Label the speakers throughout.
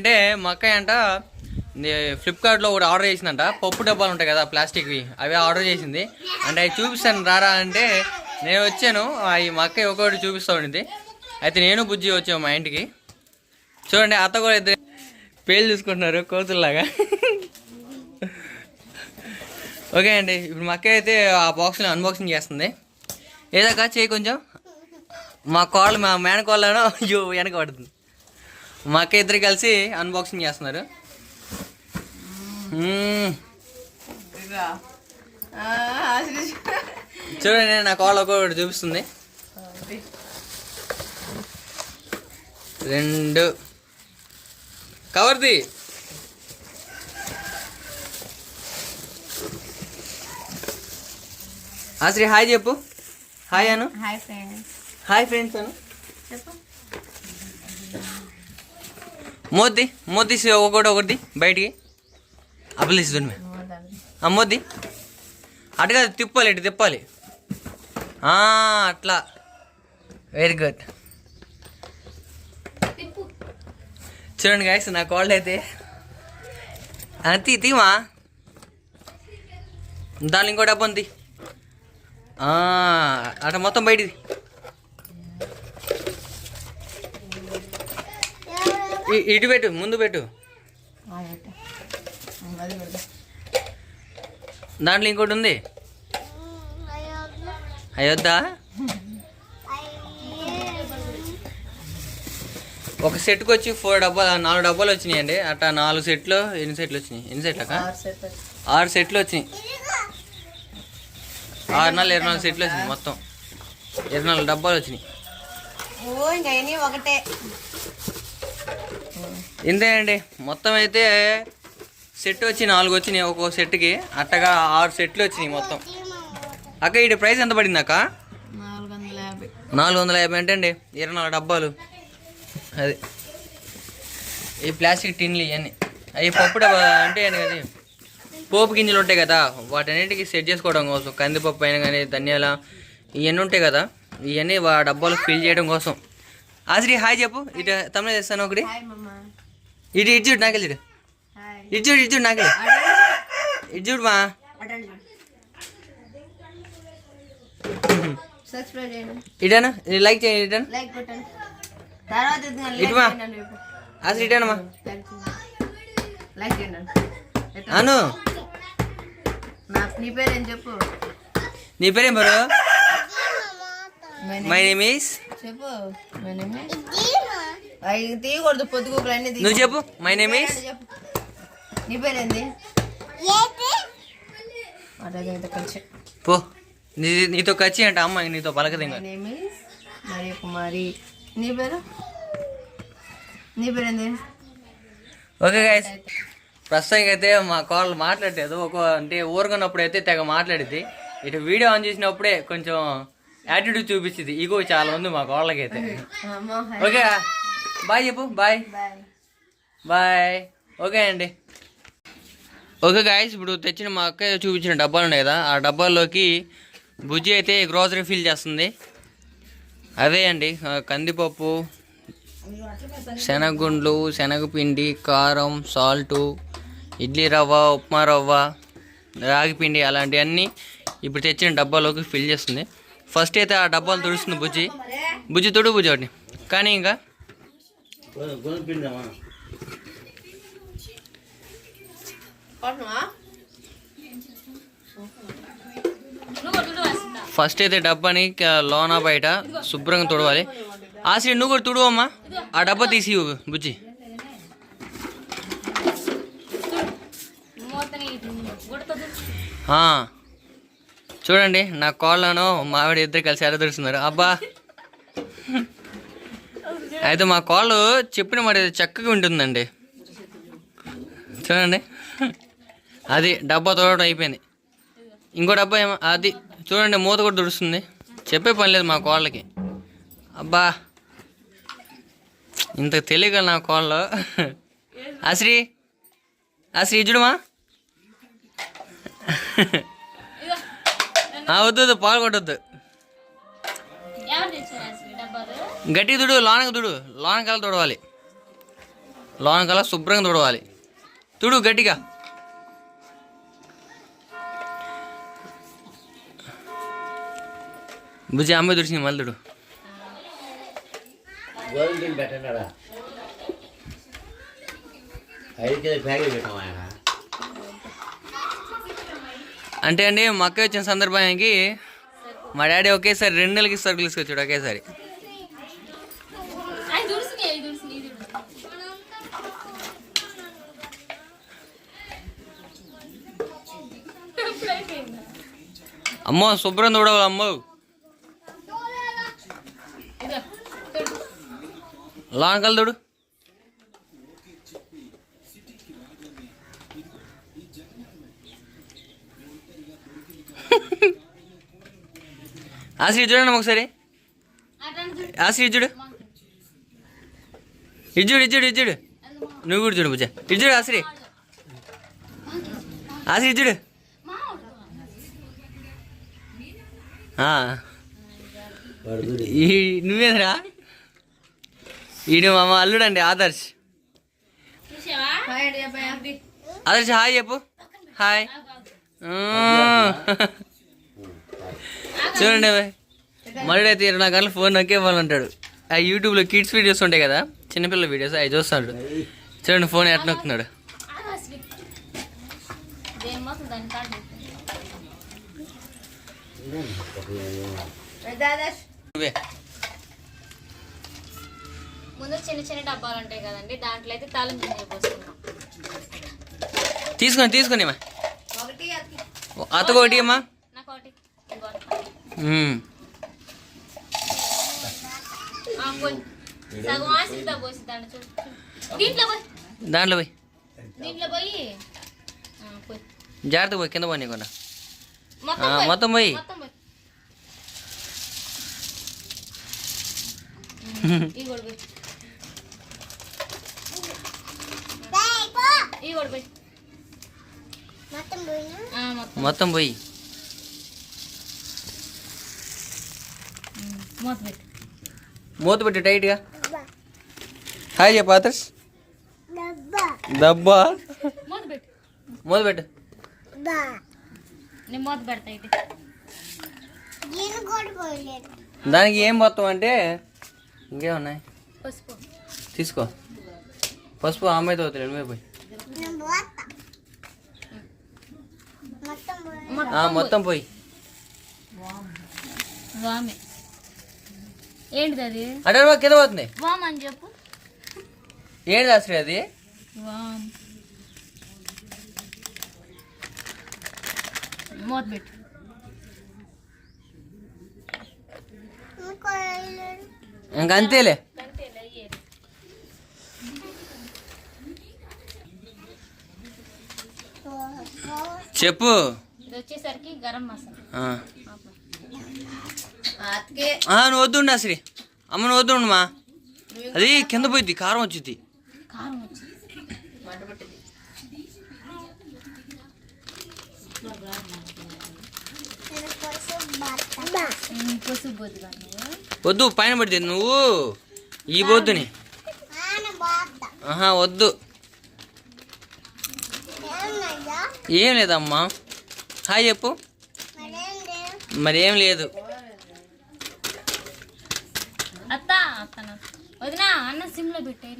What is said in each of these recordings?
Speaker 1: అంటే మా అక్కయ్య అంట ఫ్లిప్కార్ట్లో ఒకటి ఆర్డర్ చేసిందంట. పప్పు డబ్బాలు ఉంటాయి కదా ప్లాస్టిక్వి అవి ఆర్డర్ చేసింది. అంటే అవి చూపిస్తాను రారా అంటే నేను వచ్చాను అవి మా అక్కయ్య ఒక్కొక్కటి చూపిస్తా ఉండింది. అయితే నేను బుజ్జి వచ్చాము మా ఇంటికి. చూడండి అత్త కూడా ఇద్దరు పేలు చూసుకుంటున్నారు కోతుల్లాగా. ఓకే అండి ఇప్పుడు మా అక్కయ్య అయితే ఆ బాక్స్ని అన్బాక్సింగ్ చేస్తుంది. ఏదాకా చేయి కొంచెం? మా కాళ్ళు మా మేనకోళ్ళను వెనక పడుతుంది. మా అక్క ఇద్దరు కలిసి అన్బాక్సింగ్ చేస్తున్నారు. చూడండి నా కాళ్ళు ఒక్కొక్కటి చూపిస్తుంది. రెండు. కవర్ది. ఆశ్రీ హాయ్ చెప్పు. హాయ్ అను.
Speaker 2: Hi friends.
Speaker 1: హాయ్ ఫ్రెండ్స్ అను.
Speaker 2: చెప్పు.
Speaker 1: మోద్ది మోద్ది ఒకటి ఒకటి బయటికి. అప్పలేసి మేము ఆ మోద్ది. అటుగా తిప్పాలి ఇటు తిప్పాలి. అట్లా. వెరీ గుడ్ చూడండి గాయస్ నా కాళ్ళు అయితే. ఆ, తీ తీమా దాని ఇంకో డబ్బు ఉంది. అట మొత్తం బయటిది. ఇటు పెట్టు ముందు పెట్టు. దాంట్లో ఇంకోటి ఉంది? అయోధ్యా. ఒక సెట్కి వచ్చి ఫోర్ డబ్బాలు నాలుగు డబ్బాలు వచ్చినాయండి. అట్లా నాలుగు సెట్లు ఎన్ని సెట్లు వచ్చినాయి? ఎన్ని సెట్లు అక్క ఆరు సెట్లు వచ్చినాయి. ఆరు నాలుగు ఇరవై నాలుగు సెట్లు వచ్చినాయి మొత్తం. ఇరవై నాలుగు డబ్బాలు వచ్చినాయి.
Speaker 2: ఓ ఇంకా ఎన్ని? ఒకటే.
Speaker 1: ఇంతే అండి మొత్తం అయితే సెట్ వచ్చి నాలుగు వచ్చినాయి ఒక్కో సెట్కి. అట్టగా ఆరు సెట్లు వచ్చినాయి మొత్తం. అక్క ఇటు ప్రైస్ ఎంత పడింది అక్క?
Speaker 2: నాలుగు వందల యాభై.
Speaker 1: నాలుగు వందల యాభై అంటే అండి ఇరవై నాలుగు డబ్బాలు. అది. ఈ ప్లాస్టిక్ టిన్లు ఇవన్నీ. అవి పప్పు డబ్బా అంటే అది? పోపు గింజలు ఉంటాయి కదా వాటన్నిటికి సెట్ చేసుకోవడం కోసం కందిపప్పు అయినా కానీ ధనియాల ఇవన్నీ ఉంటాయి కదా ఇవన్నీ వా డబ్బాలు ఫిల్ చేయడం కోసం. ఆశ్రీ హాయ్ చెప్పు. ఇటు తమిళ చేస్తాను ఒకటి? ఇటు ఇటు చూడు నాకెళ్ళి చూడు. ఇటు చూడు ఇటు చూడు నాకెళ్ళి. ఇటు చూడు మా.
Speaker 2: అటెండ్ సబ్స్క్రైబ్ చేయండి.
Speaker 1: ఇటానా? లైక్ చేయండి ఇటాను?
Speaker 2: లైక్ కొట్టండి. తర్వాత ఇది లైక్
Speaker 1: ఇటు మా.
Speaker 2: చేయండి. రేపు.
Speaker 1: ఆశ్రీ ఇటానమ్మా? అను.
Speaker 2: నా నీ పేరు ఏం చెప్పు?
Speaker 1: నీ పేరేం బరు? మై నేమ్ ఈస్
Speaker 2: చెప్పు. Name is- అవి తీయకూడదు.
Speaker 1: నువ్వు చెప్పు మై నేమ్ ఈస్
Speaker 2: నీ పేరేంది?
Speaker 1: పో. నీ నీతో కచ్చి అంట అమ్మ నీతో పలకదు
Speaker 2: మరియ కుమారి నీ పేరు? నీ పేరేంది?
Speaker 1: ఓకే గైస్ ప్రస్తుతానికి అయితే మా కాల్ మాట్లాడలేదు. ఒక అంటే ఊరుకున్నప్పుడు అయితే తెగ మాట్లాడింది ఇటు వీడియో ఆన్ చేసినప్పుడే కొంచెం యాటిట్యూడ్ చూపించింది. ఈగో చాలా ఉంది మా కాళ్ళకి అయితే
Speaker 2: అమ్మో.
Speaker 1: ఓకే బాయ్ చెప్పు బాయ్
Speaker 2: బాయ్
Speaker 1: ఓకే అండి ఓకే గాయస్ ఇప్పుడు తెచ్చిన మా అక్క చూపించిన డబ్బాలు ఉన్నాయి కదా ఆ డబ్బాల్లోకి బుజ్జి అయితే గ్రోసరీ ఫిల్ చేస్తుంది. అవే అండి కందిపప్పు శనగగుండ్లు శనగపిండి కారం సాల్టు ఇడ్లీ రవ్వ ఉప్మా రవ్వ రాగి పిండి అలాంటివన్నీ ఇప్పుడు తెచ్చిన డబ్బాలోకి ఫిల్ చేస్తుంది. ఫస్ట్ అయితే ఆ డబ్బాలు తుడుస్తుంది బుజ్జి. బుజ్జి తుడు బుజ్జి ఒకటి. కానీ ఇంకా ఫస్ట్ అయితే డబ్బాని లోన బయట శుభ్రంగా తుడవాలి. ఆశ్రీ నువ్వు కూడా తుడువు అమ్మా ఆ డబ్బా తీసి ఇవ్వు, బుజ్జి. చూడండి నా కాళ్ళను మావిడ ఇద్దరు కలిసి ఎరదరుస్తున్నారు అబ్బా. అయితే మా కాళ్ళు చెప్పిన మాట చక్కగా ఉంటుందండి. చూడండి. అది డబ్బా తోడటం అయిపోయింది. ఇంకో డబ్బా ఏమో అది చూడండి మూత కూడా దుడుస్తుంది. చెప్పే పని లేదు మా కోళ్ళకి. అబ్బా. ఇంత తెలియక నా కోళ్ళు. అశ్రీ అశ్రీ ఇచ్చుడుమా వద్దు వద్దు గట్టి దుడు లోనకి దుడు లోనకి వెళ్ళి తుడవాలి. లోనకల్లా శుభ్రంగా తుడవాలి. తుడు గట్టిగా. బుజ్జి అమ్మాయి తుడిచింది మళ్ళీ తుడు. అంటే అండి మా అక్క వచ్చిన సందర్భానికి మా డాడీ ఒకేసారి రెండు నెలలకి సరుకులు తీసుకొచ్చాడు ఒకేసారి
Speaker 3: అది దుడిసినాయి అది దుడిసినాయి ఇది ఎప్పుడైపోయిందా
Speaker 1: అమ్మో శుభ్రం చూడవు అమ్మో.
Speaker 3: ఇదో తొడు.
Speaker 1: లోనకల్ తుడు ఆశ్రీ చూడండి ఒకసారి.
Speaker 3: అటెండ్ చూడు.
Speaker 1: ఆశ్రీ చూడు ఇజ్జుడు ఇజ్జుడు ఇజ్జుడు నువ్వు కూడా చూడు పూజ. ఇజ్జుడు ఆశ్రీ ఆశ్రీ ఇజ్జుడు
Speaker 3: మా
Speaker 1: ఆ,
Speaker 4: పడుతుంది
Speaker 1: ఈ నువ్వేంద్రా? ఈడు మా ఆదర్శ్.
Speaker 2: హాయ్ అండి. అబ్బాయి
Speaker 1: ఆదర్శ్ హాయ్ చెప్పు. హాయ్. ఆ. చూడండి అబ్బాయి మరుడైతే ఇరవై నాలుగు గంటలు ఫోన్ నొక్కే వాళ్ళు అంటాడు ఆ యూట్యూబ్లో కిడ్స్ వీడియోస్ ఉంటాయి కదా చిన్నపిల్లల వీడియోస్ అవి చూస్తాడు. చూడండి ఫోన్ ఎట్లా నొక్కుతున్నాడు
Speaker 3: ఆగస్వి. దేని మొత్తం దాని కాదు
Speaker 2: దాదాష్
Speaker 1: నువ్వే.
Speaker 3: ముందు చిన్న చిన్న డబ్బాలు ఉంటాయి కదండి దాంట్లో అయితే తాళం గింజలు పోసుకున్నాం
Speaker 1: తీసుకొని తీసుకొని
Speaker 2: ఒకటి అతి
Speaker 1: ఒకటి అమ్మా.
Speaker 3: నాకు ఒకటి. దీంట్లో పోయి.
Speaker 1: దాంట్లో పోయి. జాగ్రత్త పోయి. కింద
Speaker 3: పోయి.
Speaker 1: పోయి.
Speaker 3: మొత్తం పోయి. మొత్తం
Speaker 1: పోయి.
Speaker 3: మూత పెట్టు.
Speaker 1: టైట్గా. హాయ్ చెప్పు ఆదర్శ్. డబ్బా.
Speaker 3: మూత పెట్టు.
Speaker 1: మూత పెట్టు.
Speaker 3: నేను మూత పెడతా అయితే
Speaker 1: దానికి ఏం మొత్తం అంటే ఇంకేమున్నాయి
Speaker 3: పసుపు.
Speaker 1: తీసుకో. పసుపు అవుతుంది నువ్వే పోయి. ఆ, మొత్తం పోయి.
Speaker 3: వామే. ఏంటిది అది?
Speaker 1: అంటే కింద పోతుంది.
Speaker 3: వామ్ అని చెప్పు.
Speaker 1: ఏంటి అసలు అది?
Speaker 3: వామ్. మూత పెట్టు.
Speaker 1: ఇంక అంతేలే. చెప్పు.
Speaker 3: వచ్చేసరికి గరం మసాలా.
Speaker 1: నువ్వు వద్దుండు అసలు అమ్మ నువ్వు వద్దుండు మా. అది కింద పోయింది కారం వచ్చింది.
Speaker 3: కారం వచ్చింది
Speaker 2: మంట పట్టింది
Speaker 3: ఉమ్, పసుపు పోద్దు కానీ
Speaker 1: వద్దు పైన పడితే నువ్వు. ఈ బొద్దుని ఆహా వద్దు. ఏం లేదమ్మా. హాయ్ చెప్పు. మరేం లేదు.
Speaker 3: అత్త అత్తన. వదినా అన్న సిమ్లో పెట్టే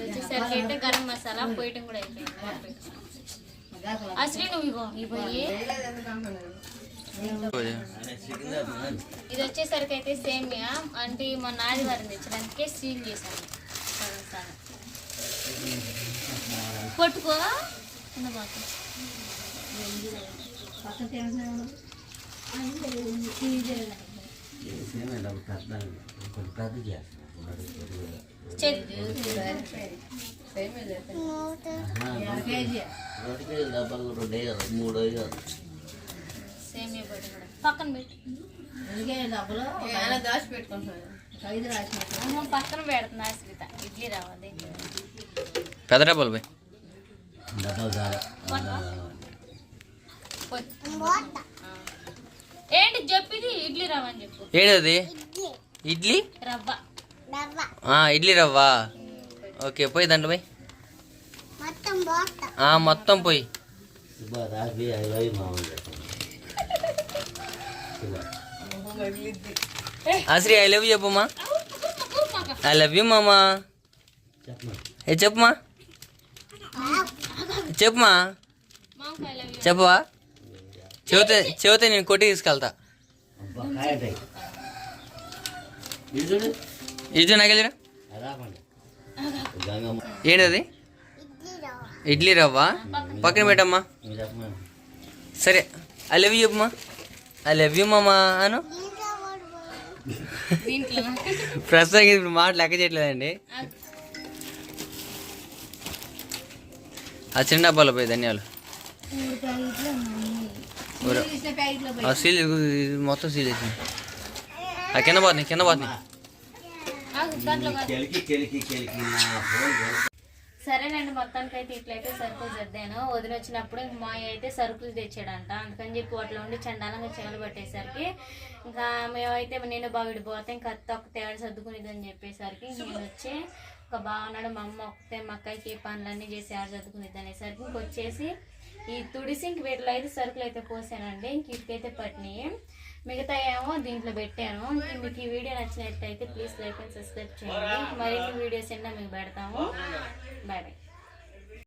Speaker 3: వచ్చేసరికి అయితే గరం మసాలా పోయటం కూడా అయిపోయింది. అసలు నువ్వు ఇగో ఇవ్వయి ఇది వచ్చేసరికి అయితే సేమియా. అంటే మొన్న ఆదివారం తెచ్చడానికి సీల్ చేశాను. పట్టుకో చిన్న
Speaker 4: మూడు
Speaker 3: పక్కన పెట్టు పక్కన పెడుతున్నా ఇడ్లీ రావాలి
Speaker 1: పెద్ద డబ్బాలు పోయి.
Speaker 3: ఏంటి చెప్పిది? ఇడ్లీ రవ్వ అని చెప్పు.
Speaker 1: ఏడది? ఇడ్లీ?
Speaker 3: రవ్వ.
Speaker 1: ఇడ్లీ రవ్వ? ఓకే పోయి దాంట్లో పోయి. ఆ, మొత్తం పోయి.
Speaker 4: సుబ్బా రాకి ఐ లవ్ యూ మామ Subba
Speaker 1: Ashri I love you చెప్పమ్మా. ఐ లవ్ యూ మామా. ఏ చెప్పుమా చెప్పుమా
Speaker 3: మామకాయ లవ్ యూ
Speaker 1: చెప్పవా? చెబితే చెబితే నేను కొట్టి తీసుకెళ్తా.
Speaker 4: ఇది చూడు
Speaker 1: ఏంటది? ఇడ్లీ రవ్వ? పక్కన పెట్టమ్మా. సరే I love you I love you మామా అను. ప్రస్తుతానికి ఇప్పుడు మాట లెక్క చేయట్లేదండి. ఆ చిన్న డబ్బాలో పోయి ధన్యాలు. ఆ సీల్ మొత్తం సీల్ వేసింది ఆ కింద పోతుంది కింద పోతుంది
Speaker 3: సరేనండి మొత్తానికి అయితే ఇట్లయితే సరుకులు సర్దాను. వదిలి వచ్చినప్పుడు ఇంక మా అయితే సరుకులు తెచ్చాడంట. అందుకని చెప్పి వాటిలో ఉండి చండాలంగా చెగలు పట్టేసరికి ఇంకా మేమైతే నేను బావిడి పోతే ఇంకా అత్త ఒక తేడా సర్దుకునేదని చెప్పేసరికి నేను వచ్చి ఒక బాగున్నాడు మా అమ్మ ఒకతే మా అక్కకి పనులన్నీ చేసి ఆడ చదువుకునేది అనేసరికి ఇంకొచ్చేసి ఈ తుడిసి ఇంక వీటిలో అయితే సరుకులు అయితే పోసానండి. ఇంక వీటికైతే పట్టినాయి. మిగతా ఏమో దీంట్లో పెట్టాను. మీకు ఈ వీడియో నచ్చినట్లయితే ప్లీజ్ లైక్ అండ్ సబ్స్క్రైబ్ చేయండి. మరిన్ని వీడియోస్ ఎన్నో మీకు పెడతాము. Bye bye.